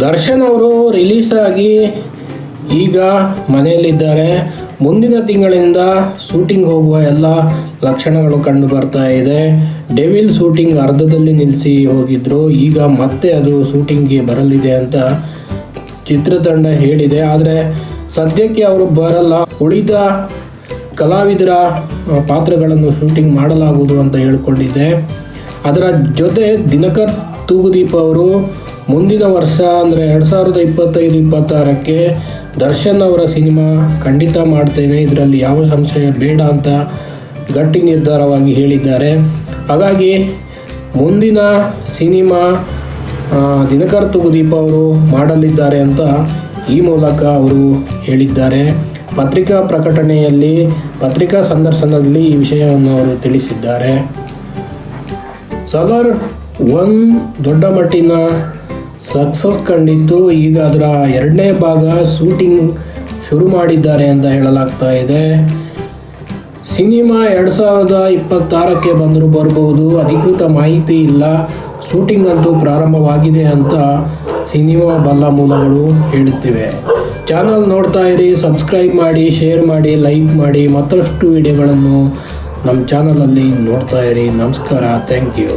ದರ್ಶನ್ ಅವರು ರಿಲೀಸ್ ಆಗಿ ಈಗ ಮನೆಯಲ್ಲಿದ್ದಾರೆ. ಮುಂದಿನ ತಿಂಗಳಿಂದ ಶೂಟಿಂಗ್ ಹೋಗುವ ಎಲ್ಲ ಲಕ್ಷಣಗಳು ಕಂಡು ಬರ್ತಾ ಇದೆ. ಡೆವಿಲ್ ಶೂಟಿಂಗ್ ಅರ್ಧದಲ್ಲಿ ನಿಲ್ಲಿಸಿ ಹೋಗಿದ್ರು. ಈಗ ಮತ್ತೆ ಅದು ಶೂಟಿಂಗ್ಗೆ ಬರಲಿದೆ ಅಂತ ಚಿತ್ರತಂಡ ಹೇಳಿದೆ. ಆದರೆ ಸದ್ಯಕ್ಕೆ ಅವರು ಬರಲ್ಲ. ಉಳಿದ ಕಲಾವಿದರ ಪಾತ್ರಗಳನ್ನು ಶೂಟಿಂಗ್ ಮಾಡಲಾಗುವುದು ಅಂತ ಹೇಳಿಕೊಂಡಿದ್ದೆ. ಅದರ ಜೊತೆ ದಿನಕರ್ ತೂಗುದೀಪ್ ಅವರು ಮುಂದಿನ ವರ್ಷ ಅಂದರೆ ಎರಡು ಸಾವಿರದ ಇಪ್ಪತ್ತೈದು, ಇಪ್ಪತ್ತಾರಕ್ಕೆ ದರ್ಶನ್ ಅವರ ಸಿನಿಮಾ ಖಂಡಿತ ಮಾಡ್ತೇನೆ. ಇದರಲ್ಲಿ ಯಾವ ಸಂಶಯ? ಬೇಡ ಅಂತ ಗಟ್ಟಿ ನಿರ್ಧಾರವಾಗಿ ಹೇಳಿದ್ದಾರೆ. ಹಾಗಾಗಿ ಮುಂದಿನ ಸಿನಿಮಾ ದಿನಕರ್ ತುಗುದೀಪ ಅವರು ಮಾಡಲಿದ್ದಾರೆ ಅಂತ ಈ ಮೂಲಕ ಅವರು ಹೇಳಿದ್ದಾರೆ. ಪತ್ರಿಕಾ ಪ್ರಕಟಣೆಯಲ್ಲಿ, ಪತ್ರಿಕಾ ಸಂದರ್ಶನದಲ್ಲಿ ಈ ವಿಷಯವನ್ನು ಅವರು ತಿಳಿಸಿದ್ದಾರೆ. ಸಗರ್, ಒಂದು ದೊಡ್ಡ ಮಟ್ಟಿನ ಸಕ್ಸಸ್ ಕಂಡಿದ್ದು ಈಗ ಅದರ ಎರಡನೇ ಭಾಗ ಶೂಟಿಂಗ್ ಶುರು ಮಾಡಿದ್ದಾರೆ ಅಂತ ಹೇಳಲಾಗ್ತಾ ಇದೆ. ಸಿನಿಮಾ ಎರಡು ಸಾವಿರದ ಇಪ್ಪತ್ತಾರಕ್ಕೆ ಬಂದರೂ ಬರಬಹುದು ಅಧಿಕೃತ ಮಾಹಿತಿ ಇಲ್ಲ. ಶೂಟಿಂಗ್ ಅಂತೂ ಪ್ರಾರಂಭವಾಗಿದೆ ಅಂತ ಸಿನಿಮಾ ಬಲ್ಲ ಮೂಲಗಳು ಹೇಳುತ್ತಿವೆ. ಚಾನಲ್ ನೋಡ್ತಾ ಇರಿ, ಸಬ್ಸ್ಕ್ರೈಬ್ ಮಾಡಿ, ಶೇರ್ ಮಾಡಿ, ಲೈಕ್ ಮಾಡಿ. ಮತ್ತಷ್ಟು ವಿಡಿಯೋಗಳನ್ನು ನಮ್ಮ ಚಾನಲಲ್ಲಿ ನೋಡ್ತಾ ಇರಿ. ನಮಸ್ಕಾರ. Thank you.